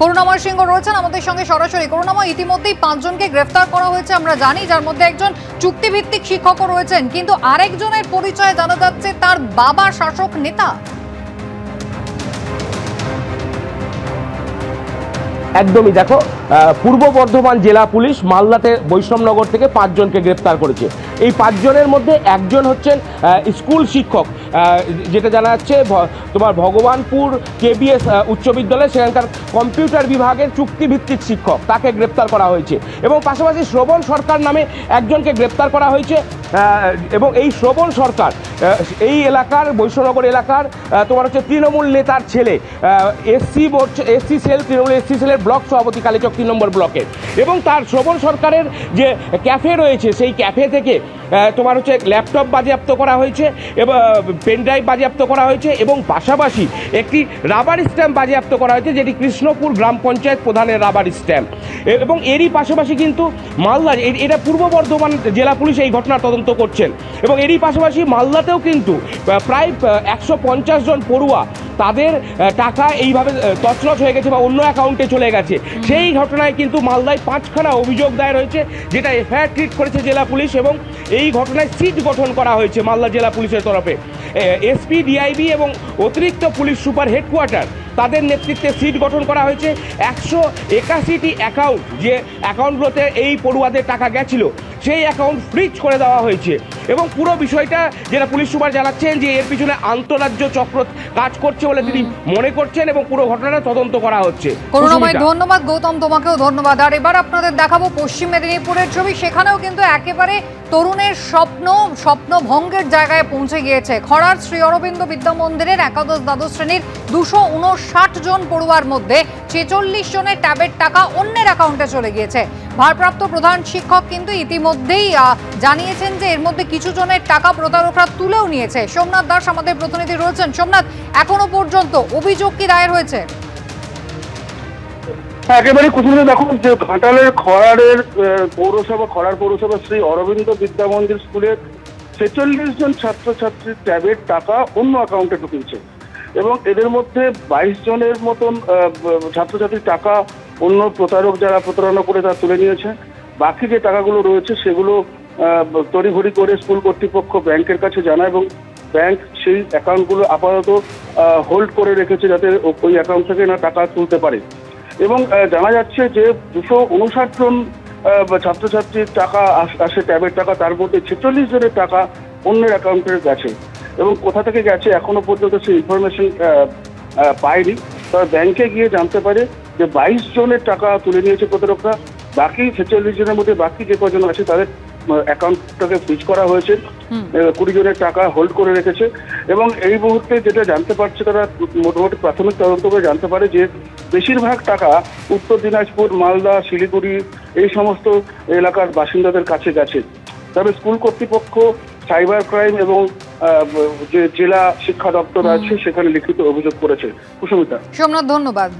করুণাময় সিংহ রয়েছেন আমাদের সঙ্গে সরাসরি। করুণাময়, ইতিমধ্যেই পাঁচজনকে গ্রেফতার করা হয়েছে, আমরা জানি। যার মধ্যে একজন চুক্তিভিত্তিক শিক্ষকও রয়েছেন, কিন্তু আরেকজনের পরিচয় জানা যাচ্ছে তার বাবা শাসক নেতা। একদমই দেখো পূর্ব বর্ধমান জেলা পুলিশ মালদাতে বৈষ্ণবনগর থেকে পাঁচজনকে গ্রেপ্তার করেছে। এই পাঁচজনের মধ্যে একজন হচ্ছেন স্কুল শিক্ষক। যেটা জানা যাচ্ছে তোমার ভগবানপুর কেবিএস উচ্চ বিদ্যালয়ে সেখানকার কম্পিউটার বিভাগের চুক্তিভিত্তিক শিক্ষক, তাকে গ্রেপ্তার করা হয়েছে। এবং পাশাপাশি শ্রবণ সরকার নামে একজনকে গ্রেপ্তার করা হয়েছে। এবং এই শ্রবণ সরকার এই এলাকার, বৈষ্ণবনগর এলাকার তোমার হচ্ছে তৃণমূল নেতার ছেলে SC SC cell, Trinamool SC সেলের ব্লক সভাপতি কালীচক তিন নম্বর ব্লকের এবং তার শ্রবণ সরকারের যে ক্যাফে রয়েছে, সেই ক্যাফে থেকে তোমার হচ্ছে ল্যাপটপ বাজেয়াপ্ত করা হয়েছে, এবং পেনড্রাইভ বাজেয়াপ্ত করা হয়েছে, এবং পাশাপাশি একটি রাবার স্ট্যাম্প বাজেয়াপ্ত করা হয়েছে, যেটি কৃষ্ণপুর গ্রাম পঞ্চায়েত প্রধানের রাবার স্ট্যাম্প। এবং এরই পাশাপাশি কিন্তু মালদা এ- এটা পূর্ব বর্ধমান জেলা পুলিশ এই ঘটনার তদন্ত করছেন। এবং এরই পাশাপাশি মালদাতেও কিন্তু প্রায় একশো পঞ্চাশ জন পড়ুয়া তাদের টাকা এইভাবে তছলছ তছনছ হয়ে গেছে বা অন্য অ্যাকাউন্টে চলে গেছে। সেই ঘটনায় কিন্তু মালদায় পাঁচখানা অভিযোগ দায়ের হয়েছে যেটা এফআইআর ট্রিট করেছে জেলা পুলিশ এবং এই ঘটনায় সিট গঠন করা হয়েছে মালদা জেলা পুলিশের তরফে। এসপি ডিআইবি এবং অতিরিক্ত পুলিশ সুপার হেডকোয়ার্টার তাদের নেতৃত্বে সিট গঠন করা হয়েছে। একশো একাশিটি অ্যাকাউন্ট যে অ্যাকাউন্টগুলোতে এই পড়ুয়াদের টাকা গেছিল সেই অ্যাকাউন্ট ফ্রিজ করে দেওয়া হয়েছে। এবং পুরো বিষয়টা যেটা পুলিশ সুপার জানাচ্ছেন যে এর পিছনে আন্তরাজ্য চক্র কাজ করছে বলে তিনি মনে করছেন এবং পুরো ঘটনাটা তদন্ত করা হচ্ছে। করুণাময় ধন্যবাদ গৌতম তোমাকেও ধন্যবাদ। আর এবার আপনাদের দেখাবো পশ্চিম মেদিনীপুরের ছবি। সেখানেও কিন্তু একেবারে তরুণের স্বপ্ন স্বপ্ন ভঙ্গের জায়গায় পৌঁছে গিয়েছে। খড়ার শ্রী অরবিন্দ বিদ্যা মন্দিরের একাদশ দ্বাদশ শ্রেণির দুশো উনষাট জন পড়ুয়ার মধ্যে ছেচল্লিশ জনের ট্যাবের টাকা অন্যের অ্যাকাউন্টে চলে গিয়েছে। ভারপ্রাপ্ত প্রধান শিক্ষক কিন্তু ইতিমধ্যেই জানিয়েছেন যে এর মধ্যে কিছু জনের টাকা প্রতারকরা তুলেও নিয়েছে। সোমনাথ দাস আমাদের প্রতিনিধি রয়েছেন। সোমনাথ এখনও পর্যন্ত অভিযোগ কি দায়ের হয়েছে? হ্যাঁ, একেবারে কুচুরে দেখুন যে ঘাটালের খড়ারের পৌরসভা খড়ার পৌরসভা শ্রী অরবিন্দ বিদ্যা মন্দির স্কুলের ছেচল্লিশ জন ছাত্রছাত্রীর ট্যাবের টাকা অন্য অ্যাকাউন্টে ঢুকিয়েছে এবং এদের মধ্যে বাইশ জনের মতন ছাত্রছাত্রীর টাকা অন্য প্রতারক যারা প্রতারণা করে তারা তুলে নিয়েছে। বাকি যে টাকাগুলো রয়েছে সেগুলো তড়িঘড়ি করে স্কুল কর্তৃপক্ষ ব্যাংকের কাছে জানায় এবং ব্যাংক সেই অ্যাকাউন্টগুলো আপাতত হোল্ড করে রেখেছে যাতে ওই অ্যাকাউন্ট থেকে না টাকা তুলতে পারে। এবং জানা যাচ্ছে যে দুশো উনষাট জন ছাত্রছাত্রীর টাকা আস- ট্যাবের টাকা তার মধ্যে ছেচল্লিশ জনের টাকা অন্যের অ্যাকাউন্টে গেছে এবং কোথা থেকে গেছে এখনও পর্যন্ত সেই ইনফরমেশন পায়নি। তবে ব্যাংকে গিয়ে জানতে পারে যে বাইশ জনের টাকা তুলে নিয়েছে প্রতারকরা। বাকি ছেচল্লিশ জনের মধ্যে বাকি যে কজন আছে তাদের অ্যাকাউন্টটাকে ফ্রিজ করা হয়েছে। কুড়ি জনের টাকা হোল্ড করে রেখেছে। এবং এই মুহূর্তে যেটা জানতে পারছে তারা মোটামুটি প্রাথমিক তদন্ত করে জানতে পারে যে বেশিরভাগ টাকা উত্তর দিনাজপুর মালদা শিলিগুড়ি এই সমস্ত এলাকার বাসিন্দাদের কাছে গেছে। তবে স্কুল কর্তৃপক্ষ সাইবার ক্রাইম এবং যে জেলা শিক্ষা দপ্তর আছে সেখানে লিখিত অভিযোগ করেছে। কুসুমিতা সোমনাথ ধন্যবাদ।